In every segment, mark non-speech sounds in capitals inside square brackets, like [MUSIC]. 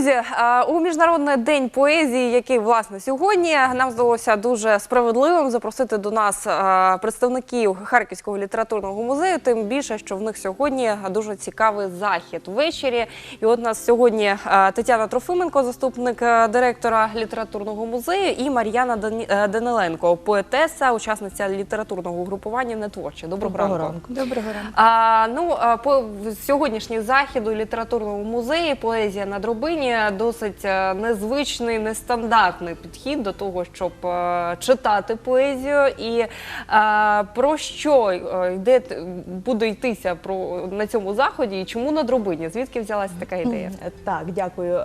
Друзі, е, у міжнародний день поезії, який власне сьогодні нам здалося дуже справедливим запросити до нас е, представників Харківського літературного музею. Тим більше, що в них сьогодні дуже цікавий захід ввечері. І от нас сьогодні е, Тетяна Трофименко, заступник директора літературного музею, і Мар'яна Даниленко, поетеса, учасниця літературного групування «Нетворче». Доброго, Доброго ранку. ранку. Доброго ранку. А, ну, по сьогоднішній захід у літературному музеї поезія на дробині досить е, незвичний, нестандартний підхід до того, щоб е, читати поезію. І е, про що йде буде йтися про на цьому заході, і чому на дробині? Звідки взялася така ідея? Так, дякую.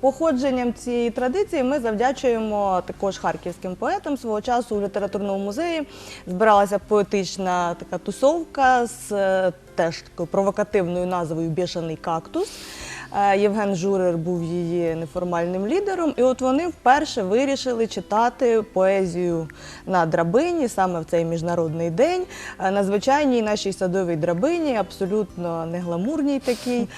Походженням цієї традиції ми завдячуємо також харківським поетам. Свого часу у літературному музеї збиралася поетична така тусовка з теж такою провокативною назвою Бішаний кактус. Е, Євген Журер був її неформальним лідером, і от вони вперше вирішили читати поезію на драбині саме в цей міжнародний день. Е, На звичайній нашій садовій драбині, абсолютно не гламурній такій.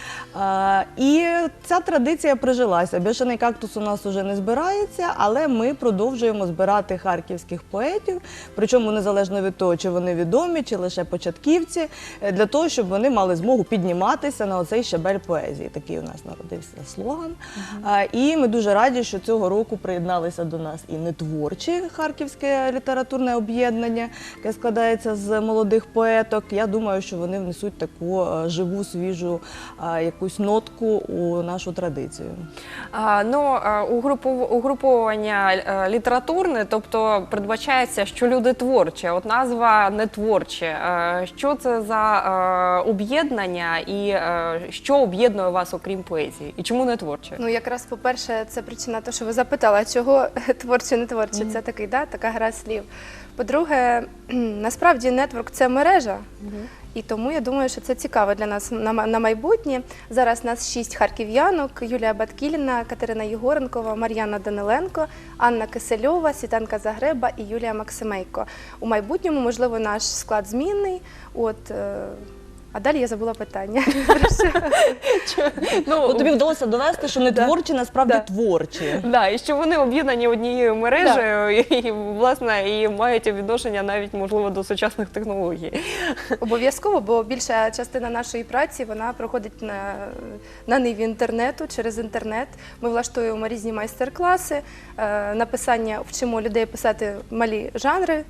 Е, І ця традиція прижилася. Бішаний кактус у нас уже не збирається, але ми продовжуємо збирати харківських поетів, причому незалежно від того, чи вони відомі, чи лише початківці, для того, щоб вони мали змогу підніматися на оцей щабель поезії. Такий у нас народився слоган. І ми дуже раді, що цього року приєдналися до нас і нетворчі харківське літературне об'єднання, яке складається з молодих поеток. Я думаю, що вони внесуть таку е, живу, свіжу якусь нотку у нашу традицію. А, ну, угруповання е, літературне, тобто передбачається, що люди творчі. От назва не творче. Е, Що це за е, об'єднання і що об'єднує вас, окрім поезії? І чому не творче? Ну, якраз по-перше, це причина того, що ви запитали, чого [LAUGHS] творче, не творче. Це такий, да, така гра слів. По-друге, [CLEARS THROAT] насправді нетворк це мережа. І тому я думаю, що це цікаво для нас на, майбутнє. Зараз нас шість харків'янок: Юлія Баткіліна, Катерина Єгоренкова, Мар'яна Даниленко, Анна Кисельова, Світанка Загреба і Юлія Максимейко. У майбутньому, можливо, наш склад змінний. От, е, а далі я забула питання. [LAUGHS] Ну, тобі вдалося довести, що не творчі насправді Да. творчі. Да, і що вони об'єднані однією мережею і, власне і мають відношення навіть можливо до сучасних технологій. Обов'язково, бо більша частина нашої праці вона проходить на, на ниві інтернету через інтернет. Ми влаштуємо різні майстер-класи, е, написання вчимо людей писати малі жанри.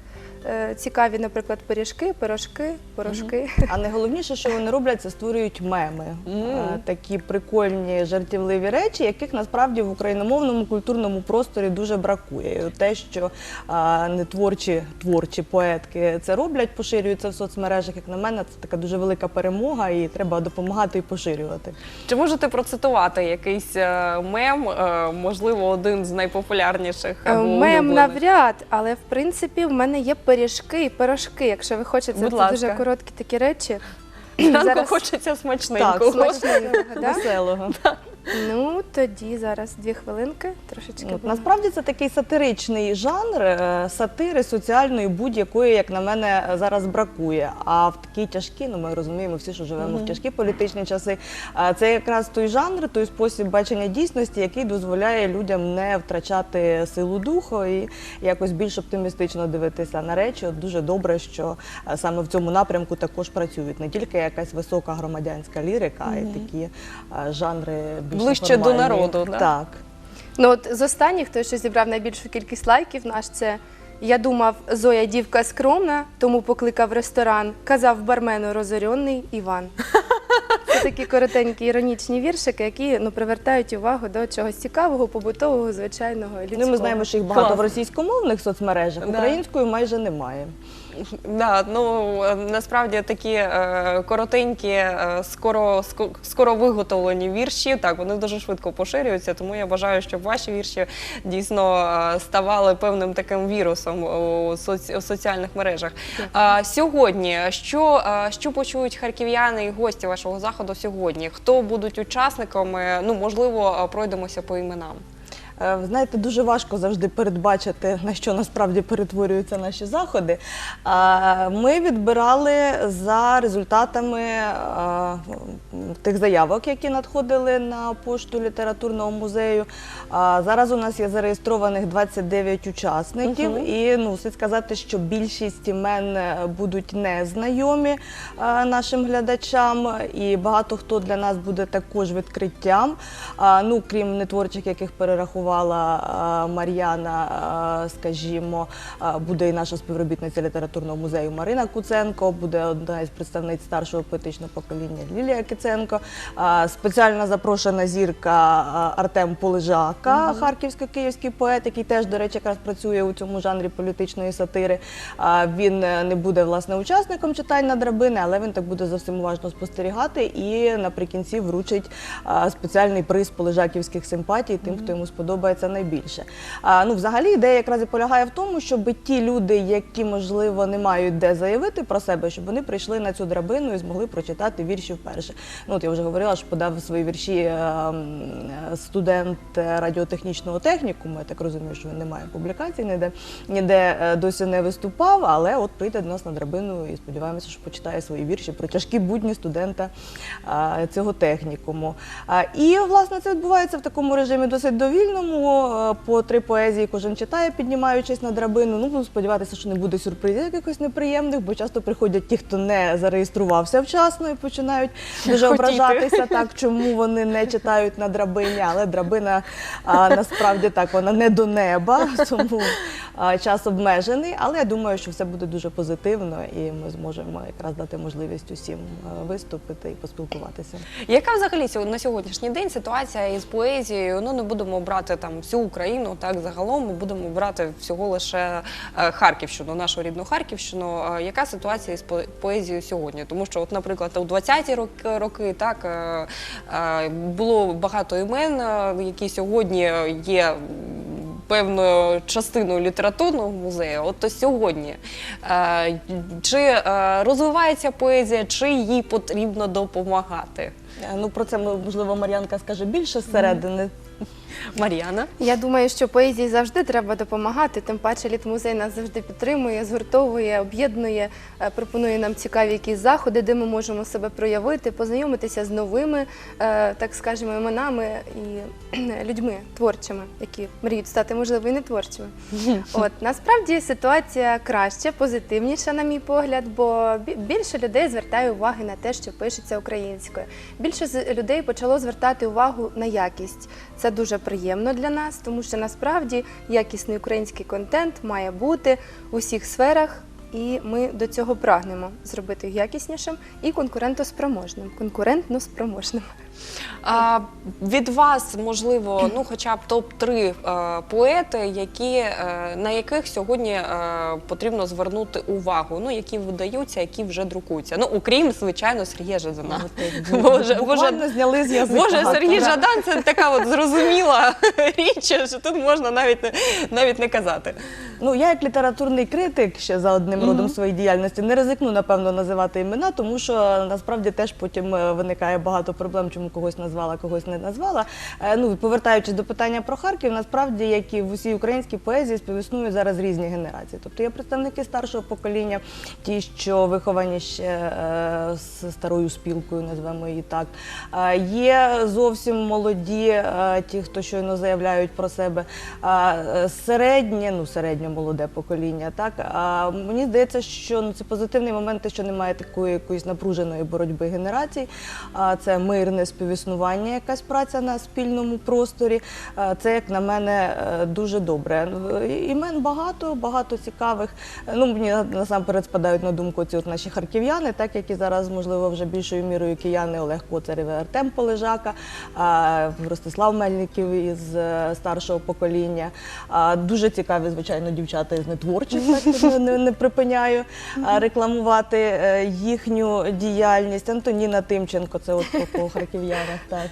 Е, Цікаві, наприклад, пиріжки, пирожки, порошки. А найголовніше, що вони роблять, це створюють меми. Е, Такі прикольні жартівливі речі, яких насправді в україномовному культурному просторі дуже бракує. І от те, що а, не творчі, творчі поетки це роблять, поширюються в соцмережах, як на мене, це така дуже велика перемога, і треба допомагати і поширювати. Чи можете процитувати якийсь е, мем, е, можливо, один з найпопулярніших? Або Мем улюблених? навряд, але в принципі в мене є пиріжки і пирожки. Якщо ви хочете, Будь це ласка. дуже короткі такі речі. Зранку Зараз- хочеться Так, смачненького. Смачненького, да? Веселого. Ну тоді зараз дві хвилинки, трошечки. От, насправді це такий сатиричний жанр е, сатири соціальної будь-якої, як на мене, зараз бракує. А в такі тяжкі, ну ми розуміємо всі, що живемо в тяжкі політичні часи. Це якраз той жанр, той спосіб бачення дійсності, який дозволяє людям не втрачати силу духу і якось більш оптимістично дивитися на речі. От дуже добре, що е, саме в цьому напрямку також працюють не тільки якась висока громадянська лірика, а й такі е, жанри більш Ближче до формальні. народу, да? Так. Ну от з останніх, той, що зібрав найбільшу кількість лайків, наш це я думав, Зоя дівка скромна, тому покликав ресторан. Казав бармену розорьонний Іван. Це такі коротенькі іронічні віршики, які ну привертають увагу до чогось цікавого, побутового, звичайного людського. Ну, ми знаємо, що їх багато Клас. в російськомовних соцмережах, Да. українською майже немає. Да, ну насправді такі е, коротенькі, е, скоро ско- скоро виготовлені вірші. Так вони дуже швидко поширюються. Тому я бажаю, щоб ваші вірші дійсно е, ставали певним таким вірусом у, соці, у соціальних мережах. А, сьогодні що, е, що почують харків'яни і гості вашого заходу сьогодні? Хто будуть учасниками? Ну можливо, е, пройдемося по іменам. Е, ви Знаєте, дуже важко завжди передбачити, на що насправді перетворюються наші заходи. Ми відбирали за результатами тих заявок, які надходили на пошту літературного музею. Зараз у нас є зареєстрованих 29 учасників, Мгм. і ну, слід сказати, що більшість імен е, будуть незнайомі е, нашим глядачам, і багато хто для нас буде також відкриттям. Ну, крім нетворчих, яких перерахувала е, Мар'яна, е, скажімо, е, буде і наша співробітниця літературного музею Марина Куценко, буде одна із представниць старшого поетичного покоління Лілія Киценко, спеціально запрошена зірка Артем Полежака, харківсько-київський поет, який теж, до речі, якраз працює у цьому жанрі політичної сатири. Він не буде власне учасником читань на драбини, але він так буде за всім уважно спостерігати і наприкінці вручить спеціальний приз полежаківських симпатій тим, хто йому сподобається найбільше. А, Ну, взагалі, ідея якраз і полягає в тому, щоб ті люди, які можливо не мають де заявити про себе, щоб вони прийшли на цю драбину і змогли прочитати вірші вперше. Ну, от я вже говорила, що подав свої вірші е, е, студент е, радіотехнічного технікуму. Я так розумію, що він не має публікацій, ніде, ніде досі не виступав, але от прийде до нас на драбину і сподіваємося, що почитає свої вірші про тяжкі будні студента цього технікуму. І власне це відбувається в такому режимі досить довільному. Е, По три поезії кожен читає, піднімаючись на драбину. Ну, будемо сподіватися, що не буде сюрпризів якихось неприємних, бо часто приходять ті, хто не зареєструвався вчасно і починають дуже Хотіти. ображатися, так чому вони не читають на драбині, але драбина а, насправді так вона не до неба, [LAUGHS] тому час обмежений. Але я думаю, що все буде дуже позитивно, і ми зможемо якраз дати можливість усім виступити і поспілкуватися. Яка взагалі на сьогоднішній день ситуація із поезією? Ну не будемо брати там всю Україну, так загалом ми будемо брати всього лише е, Харківщину, нашу рідну Харківщину. Е, Яка ситуація із по- поезією сьогодні? Тому що, от, наприклад, у 20-ті роки, роки так е, е, було багато імен, е, які сьогодні є. Певною частиною літературного музею, от то сьогодні е, чи е, розвивається поезія, чи їй потрібно допомагати? Е, Ну про це можливо Мар'янка скаже більше зсередини. Мар'яна. Я думаю, що поезії завжди треба допомагати. Тим паче літмузей нас завжди підтримує, згуртовує, об'єднує, е, пропонує нам цікаві якісь заходи, де ми можемо себе проявити, познайомитися з новими, е, так скажемо, іменами і людьми творчими, які мріють стати, можливо, і не творчими. [LAUGHS] От насправді ситуація краще, позитивніша, на мій погляд, бо більше людей звертає уваги на те, що пишеться українською. Більше людей почало звертати увагу на якість. Це дуже приємно для нас, тому що насправді якісний український контент має бути в усіх сферах. І ми до цього прагнемо зробити якіснішим і конкурентоспроможним. Конкурентно спроможним. А, від вас, можливо, ну хоча б топ-3 е, поети, які, е, на яких сьогодні е, потрібно звернути увагу, ну які видаються, які вже друкуються. Ну, окрім, звичайно, Сергія Жадана. [LAUGHS] Боже, Буквально зняли з язика. Боже, Сергій Так. Жадан це така от зрозуміла [LAUGHS] річ, що тут можна навіть не навіть не казати. Ну, я як літературний критик ще за одним родом своєї діяльності не ризикну, напевно, називати імена, тому що насправді теж потім е, виникає багато проблем, чому когось назвала, когось не назвала. Е, Ну, повертаючись до питання про Харків, насправді, як і в усій українській поезії, співіснують зараз різні генерації. Тобто є представники старшого покоління, ті, що виховані ще е, з старою спілкою, назвемо її так. Е, Є зовсім молоді, ті, хто щойно заявляють про себе. Середнє, ну середньо молоде покоління. Так мені здається, що ну це позитивний момент, що немає такої якоїсь напруженої боротьби генерацій. Це мирне співіснування, якась праця на спільному просторі. Це, як на мене, е, дуже добре. Ну, Імен багато, багато цікавих. Е, Ну мені насамперед спадають на думку ці от наші харків'яни, так які зараз, можливо, вже більшою мірою кияни Олег Коцарів і Артем Полежака, Ростислав Мельників із е, старшого покоління. Дуже цікаві, звичайно, дівчата із нетворчих, не, припиняю рекламувати е, їхню діяльність. Антоніна Тимченко, це от по, по ярах. Так.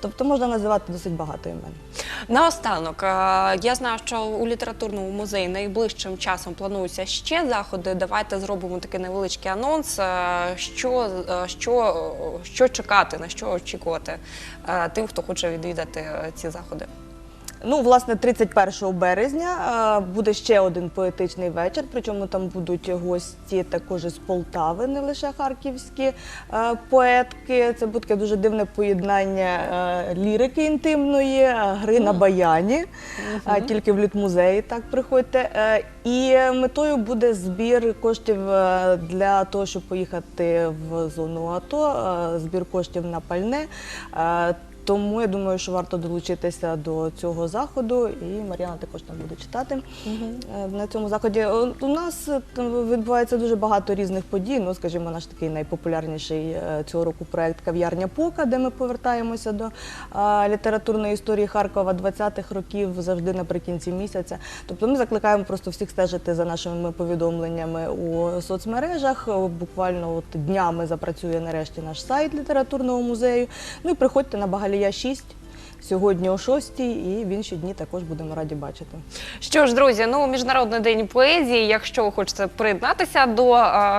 Тобто можна називати досить багато імен. Наостанок, я знаю, що у літературному музеї найближчим часом плануються ще заходи. Давайте зробимо такий невеличкий анонс. Що, що, що чекати, на що очікувати тим, хто хоче відвідати ці заходи. Ну, власне, 31 березня е, буде ще один поетичний вечір. Причому там будуть гості також із Полтави, не лише харківські е, поетки. Це буде таке дуже дивне поєднання е, лірики інтимної, гри на баяні. Тільки в літмузеї так приходьте. І метою буде збір коштів для того, щоб поїхати в зону АТО, збір коштів на пальне. Е, Тому я думаю, що варто долучитися до цього заходу, і Мар'яна також там буде читати е, на цьому заході. У нас е, там відбувається дуже багато різних подій. Ну, скажімо, наш такий найпопулярніший е, цього року проект Кав'ярня Пока, де ми повертаємося до е, літературної історії Харкова 20-х років, завжди наприкінці місяця. Тобто ми закликаємо просто всіх стежити за нашими повідомленнями у соцмережах. Буквально от днями запрацює нарешті наш сайт літературного музею. Ну і приходьте на Багалія 6 сьогодні о 6 і в інші дні також будемо раді бачити. Що ж, друзі, ну міжнародний день поезії. Якщо ви хочете приєднатися до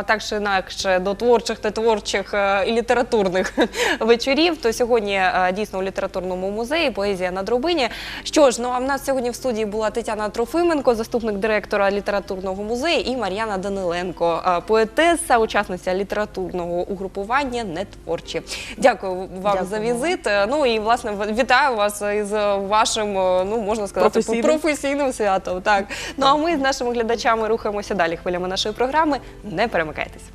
так чи інакше до творчих та творчих е, і літературних [LAUGHS] вечорів, то сьогодні е, дійсно у літературному музеї поезія на дробині. Що ж, ну а в нас сьогодні в студії була Тетяна Трофименко, заступник директора літературного музею, і Мар'яна Даниленко, е, поетеса, учасниця літературного угрупування «Нетворчі». Дякую вам Дякую за візит. Ну і власне в- вітаю вас із вашим, е, ну можна сказати, Професійним. професійним святом. Так ну а ми з нашими глядачами рухаємося далі хвилями нашої програми. Не перемикайтеся.